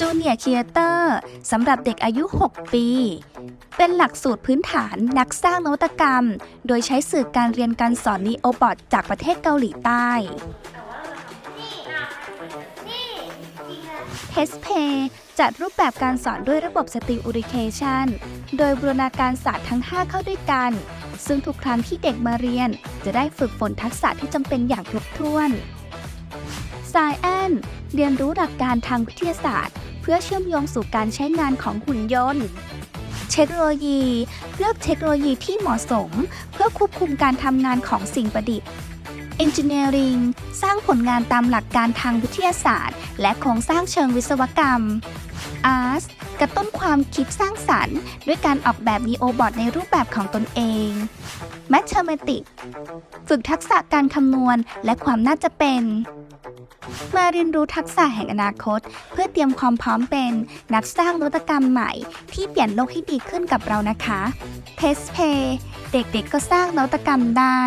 จูเนียร์ค e เตอร์สำหรับเด็กอายุ 6 ปี เป็นหลักสูตรพื้นฐานนักสร้างนวัตกรรม โดยใช้สื่อการเรียนการสอนนีโอบอทจากประเทศเกาหลีใต้ t e s t p a y จัดรูปแบบการสอนด้วยระบบ STEAM Education โดยบูรณาการศาสตร์ทั้ง 5 เข้าด้วยกัน ซึ่งทุกครั้งที่เด็กมาเรียน จะได้ฝึกฝนทักษะที่จำเป็นอย่างครบถ้วน s c i e n เรียนรู้หลักการทางวิทยาศาสตร์ เพื่อเชื่อมโยงสู่การใช้งานของหุ่นยนต์ เทคโนโลยี เลือกเทคโนโลยีที่เหมาะสม เพื่อควบคุมการทำงานของสิ่งประดิษฐ์ Engineering สร้างผลงานตามหลักการทางวิทยาศาสตร์ และโครงสร้างเชิงวิศวกรรม Art กระตุ้นความคิดสร้างสรรค์ ด้วยการออกแบบนีโอบอทในรูปแบบของตนเอง Mathematics ฝึกทักษะการคำนวณและความน่าจะเป็น มาเรียนรู้ทักษะแห่งอนาคต เพื่อเตรียมความพร้อมเป็นนักสร้างนวัตกรรมใหม่ ที่เปลี่ยนโลกให้ดีขึ้นกับเรานะคะ t e s t p a y เด็กๆก็สร้างนวัตกรรมได้